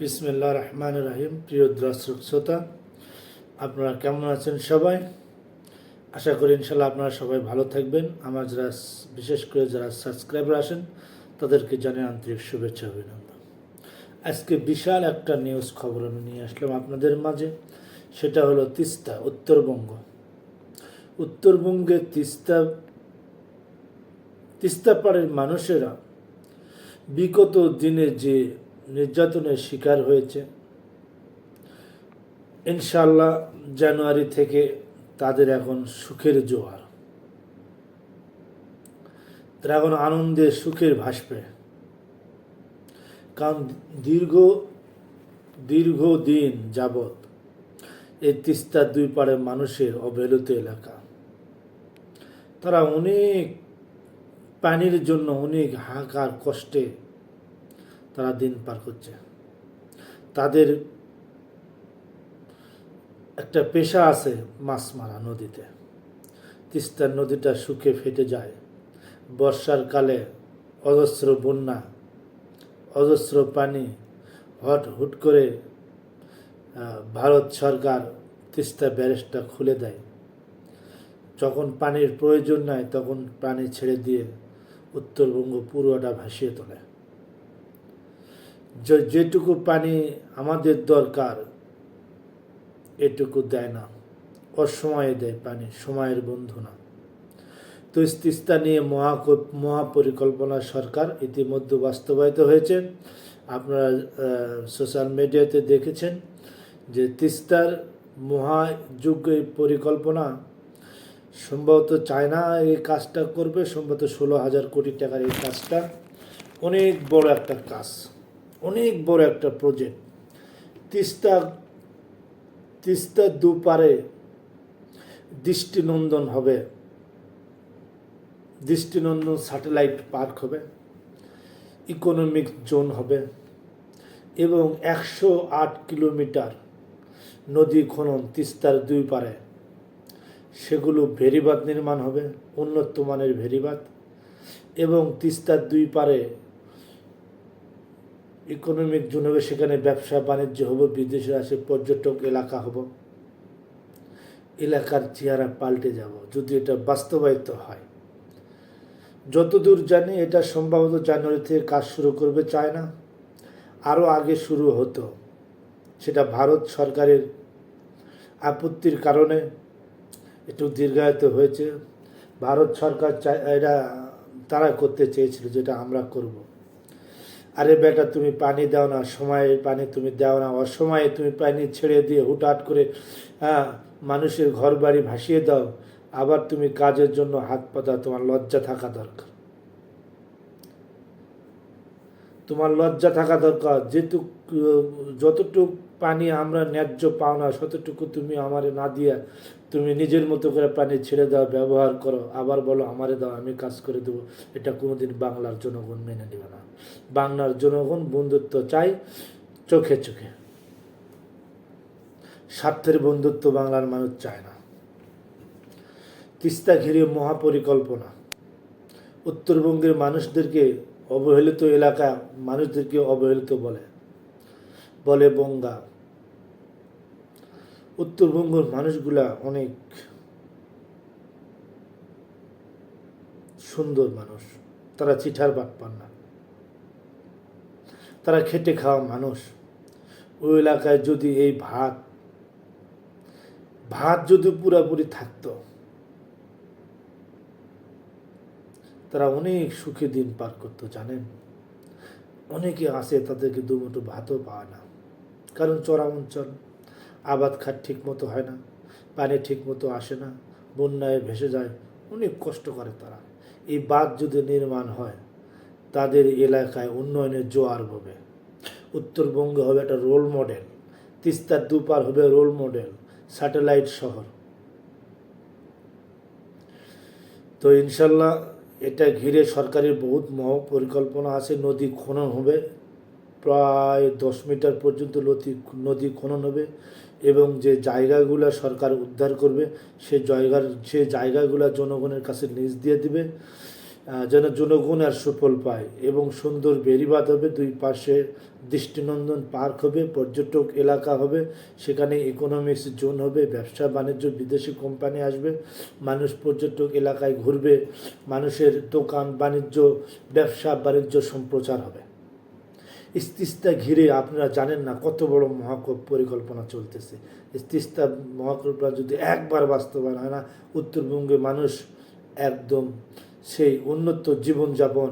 বিসমিল্লা রহমান রাহিম, প্রিয় দর্শক শ্রোতা, আপনারা কেমন আছেন সবাই? আশা করি ইনশাল্লাহ আপনারা সবাই ভালো থাকবেন। আমার যারা বিশেষ করে যারা সাবস্ক্রাইবার আসেন তাদেরকে জানাই আন্তরিক শুভেচ্ছা অভিনন্দন। আজকে বিশাল একটা নিউজ খবর আমি নিয়ে আসলাম আপনাদের মাঝে। সেটা হলো তিস্তা, উত্তরবঙ্গ। উত্তরবঙ্গে তিস্তা তিস্তা পাড়ের মানুষেরা বিগত দিনে যে নির্যাতনের শিকার হয়েছে। ইনশাল্লাহ জানুয়ারি থেকে তাদের এখন সুখের জোয়ার। তারা এখন আনন্দে সুখের ভাসবে। কারণ দীর্ঘ দীর্ঘদিন যাবৎ এই তিস্তার দুই পাড়ের মানুষের অবহেলিত এলাকা। তারা অনেক পানির জন্য অনেক হাহাকার কষ্টে তারা দিন পার করছে। তাদের একটা পেশা আছে মাছ মারা নদীতে। তিস্তার নদীটা শুকে ফেটে যায়। বর্ষার কালে অজস্র বন্যা, অজস্র পানি হট হুট করে ভারত সরকার তিস্তা ব্যারেজটা খুলে দেয়। যখন পানির প্রয়োজন নাই তখন পানি ছেড়ে দিয়ে উত্তরবঙ্গ পুরোটা ভাসিয়ে তোলে। যেটুকু পানি আমাদের দরকার, এটুকু দেয় না। অসময়ে দেয় পানি, সময়ের বন্ধু না। তো তিস্তা নিয়ে মহা মহাপরিকল্পনা সরকার ইতিমধ্যে বাস্তবায়িত হয়েছে। আপনারা সোশ্যাল মিডিয়াতে দেখেছেন যে তিস্তার মহাযোগ্য এই পরিকল্পনা সম্ভবত চায়না এই কাজটা করবে, সম্ভবত ষোলো হাজার কোটি টাকার এই কাজটা। অনেক বড় একটা কাজ। অনেক বড় একটা প্রজেক্ট তিস্তা তিস্তার দুপারে দৃষ্টিনন্দন হবে। দৃষ্টিনন্দন স্যাটেলাইট পার্ক হবে। ইকোনমিক জোন হবে। এবং একশো আট কিলোমিটার নদী খনন তিস্তার দুই পারে সেগুলো ভেরিবাদ নির্মাণ হবে উন্নত মানের ভেরিবাদ এবং তিস্তার দুই পারে ইকোনমিক জোন হবে সেখানে ব্যবসা, বাণিজ্য হবে, বিদেশে আসে, পর্যটক এলাকা হব। এলাকার চেহারা পাল্টে যাব, যদি এটা বাস্তবায়িত হয়। যতদূর জানি এটা সম্ভবত জানুয়ারি থেকে কাজ শুরু করবে চায়না। আরও আগে শুরু হতো। সেটা ভারত সরকারের আপত্তির কারণে একটু দীর্ঘায়িত হয়েছে। ভারত সরকার এটা তারা করতে চেয়েছিল, যেটা আমরা করব। আরে বেটা, তুমি পানি দাও না সময়ে পানি তুমি দাও না, অসময়ে তুমি পানি ছেড়ে দিয়ে হুটহাট করে হ্যাঁ মানুষের ঘর বাড়ি ভাসিয়ে দাও। আবার তুমি কাজের জন্য হাত পাতা তোমার লজ্জা থাকা দরকার। তোমার লজ্জা থাকা দরকার। যেহেতু যতটুক পানি আমরা ন্যায্য পাও না। ততটুকু তুমি আমারে না দিয়া তুমি নিজের মতো করে পানি ছেড়ে দাও, ব্যবহার করো। আবার বলো, আমারে দাও, আমি কাজ করে দেবো। এটা কোনোদিন বাংলার জনগণ মেনে নেবে না। বাংলার জনগণ বন্ধুত্ব চাই চোখে চোখে। স্বার্থের বন্ধুত্ব বাংলার মানুষ চায় না। তিস্তা ঘিরে মহাপরিকল্পনা। উত্তরবঙ্গের মানুষদেরকে অবহেলিত এলাকা মানুষদেরকে অবহেলিত বলে। বলে বঙ্গা। উত্তরবঙ্গের মানুষগুলা অনেক সুন্দর মানুষ। তারা চিঠার বাট পান না। তারা খেটে খাওয়া মানুষ। ওই এলাকায় যদি এই ভাত ভাত যদি পুরাপুরি থাকতো, তারা অনেক সুখে দিন পার করতো, জানেন? অনেকে আসে তাদেরকে দুমুঠো ভাতও পাওয়া না। কারণ চড়া অঞ্চল আবাদ খাত ঠিক মতো হয় না, পানি ঠিক মতো আসে না, বন্যায় ভেসে যায়, অনেক কষ্ট করে তারা। এই বাঁধ যদি নির্মাণ হয়, তাদের এলাকায় উন্নয়নের জোয়ার হবে। উত্তরবঙ্গে হবে একটা রোল মডেল তিস্তার দুপার হবে রোল মডেল, স্যাটেলাইট শহর। তো ইনশাল্লাহ এটা ঘিরে সরকারের বহুত মহ পরিকল্পনা আছে, নদী খনন হবে প্রায় দশ মিটার পর্যন্ত নদী নদী খনন হবে এবং যে জায়গাগুলো সরকার উদ্ধার করবে, সে জায়গার সে জায়গাগুলো জনগণের কাছে লিজ দিয়ে দিবে যেন জনগণ আর সুফল পায় এবং সুন্দর বেরিবাদ হবে, দুই পাশে দৃষ্টিনন্দন পার্ক হবে, পর্যটক এলাকা হবে, সেখানে ইকোনমিক্স জোন হবে, ব্যবসা বাণিজ্য, বিদেশি কোম্পানি আসবে, মানুষ পর্যটক এলাকায় ঘুরবে, মানুষের দোকান বাণিজ্য, ব্যবসা বাণিজ্য সম্প্রচার হবে। তিস্তা ঘিরে আপনারা জানেন না কত বড় মহাকূপ পরিকল্পনা চলতেছে। তিস্তা মহাকল্পনা যদি একবার বাস্তবায়ন হয় না উত্তরবঙ্গে মানুষ একদম সেই উন্নত জীবনযাপন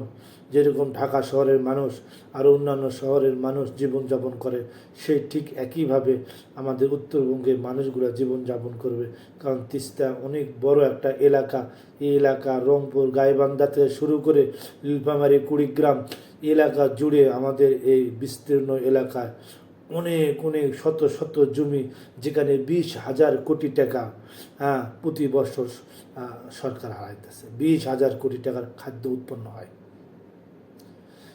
যেরকম ঢাকা শহরের মানুষ আর অন্যান্য শহরের মানুষ জীবনযাপন করে, সেই ঠিক একইভাবে আমাদের উত্তরবঙ্গের মানুষগুলো জীবনযাপন করবে। কারণ তিস্তা অনেক বড় একটা এলাকা। এই এলাকা রংপুর, গাইবান্ধা থেকে শুরু করে নীলফামারী, কুড়িগ্রাম, এলাকা জুড়ে আমাদের এই বিস্তীর্ণ এলাকায় অনেক অনেক শত শত জমি, যেখানে বিশ হাজার কোটি টাকা হ্যাঁ প্রতি বছর সরকার হারাইতেছে। বিশ হাজার কোটি টাকার খাদ্য উৎপন্ন হয়।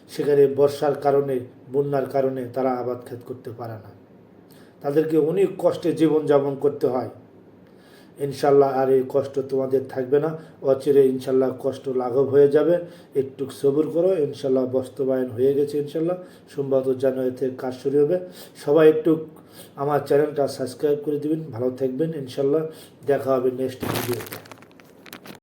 সেখানে বর্ষার কারণে, বন্যার কারণে তারা আবাদ খেত করতে পারে না। তাদেরকে অনেক কষ্টে জীবনযাপন করতে হয়। ইনশাল্লাহ আর এই কষ্ট তোমাদের থাকবে না। অচিরে ইনশাল্লাহ কষ্ট লাঘব হয়ে যাবে। একটু সবুর করো, ইনশাল্লাহ বাস্তবায়ন হয়ে গেছে ইনশাল্লাহ। সম্ভবত জানুয়ারি থেকে কাজ শুরু হবে। সবাই একটু আমার চ্যানেলটা সাবস্ক্রাইব করে দিবেন। ভালো থাকবেন ইনশাল্লাহ। দেখা হবে নেক্সট ভিডিওতে।